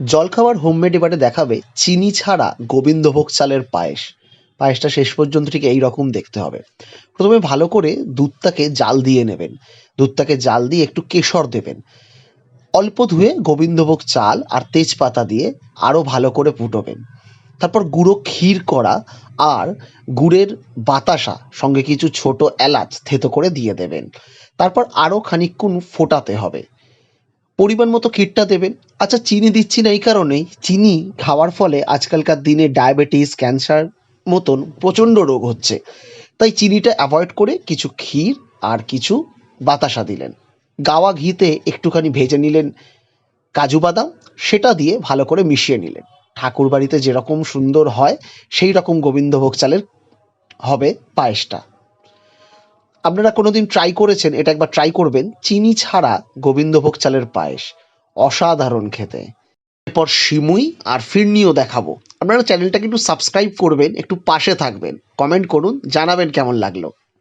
জলখাবার হোমমেড এবারে দেখাবে চিনি ছাড়া গোবিন্দভোগ চালের পায়েস। পায়েসটা শেষ পর্যন্ত ঠিক এই রকম দেখতে হবে। প্রথমে ভালো করে দুধটাকে জাল দিয়ে নেবেন। দুধটাকে জাল দিয়ে একটু কেশর দেবেন। অল্প ধুয়ে গোবিন্দভোগ চাল আর তেজপাতা দিয়ে আরও ভালো করে ফুটবেন। তারপর গুঁড়ো ক্ষীর করা আর গুড়ের বাতাসা, সঙ্গে কিছু ছোট এলাচ থেতো করে দিয়ে দেবেন। তারপর আরও খানিকক্ষণ ফোটাতে হবে। পরিমাণ মতো ক্ষীরটা দেবেন। আচ্ছা চিনি দিচ্ছি না এই কারণেই। চিনি খাওয়ার ফলে আজকালকার দিনে ডায়াবেটিস, ক্যান্সার মতন প্রচণ্ড রোগ হচ্ছে। তাই চিনিটা অ্যাভয়েড করে কিছু ক্ষীর আর কিছু বাতাসা দিলেন। গাওয়া ঘিতে একটুখানি ভেজে নিলেন কাজু বাদাম, সেটা দিয়ে ভালো করে মিশিয়ে নিলেন। ঠাকুর বাড়িতে যেরকম সুন্দর হয়, সেই রকম গোবিন্দভোগ চালের হবে পায়েসটা। আপনারা কোনোদিন ট্রাই করেছেন, এটা একবার ট্রাই করবেন, চিনি ছাড়া গোবিন্দভোগ চালের পায়েস অসাধারণ খেতে। এরপর সিমুই আর ফিরনিও দেখাবো। আপনারা চ্যানেলটাকে একটু সাবস্ক্রাইব করবেন, একটু পাশে থাকবেন। কমেন্ট করুন, জানাবেন কেমন লাগল।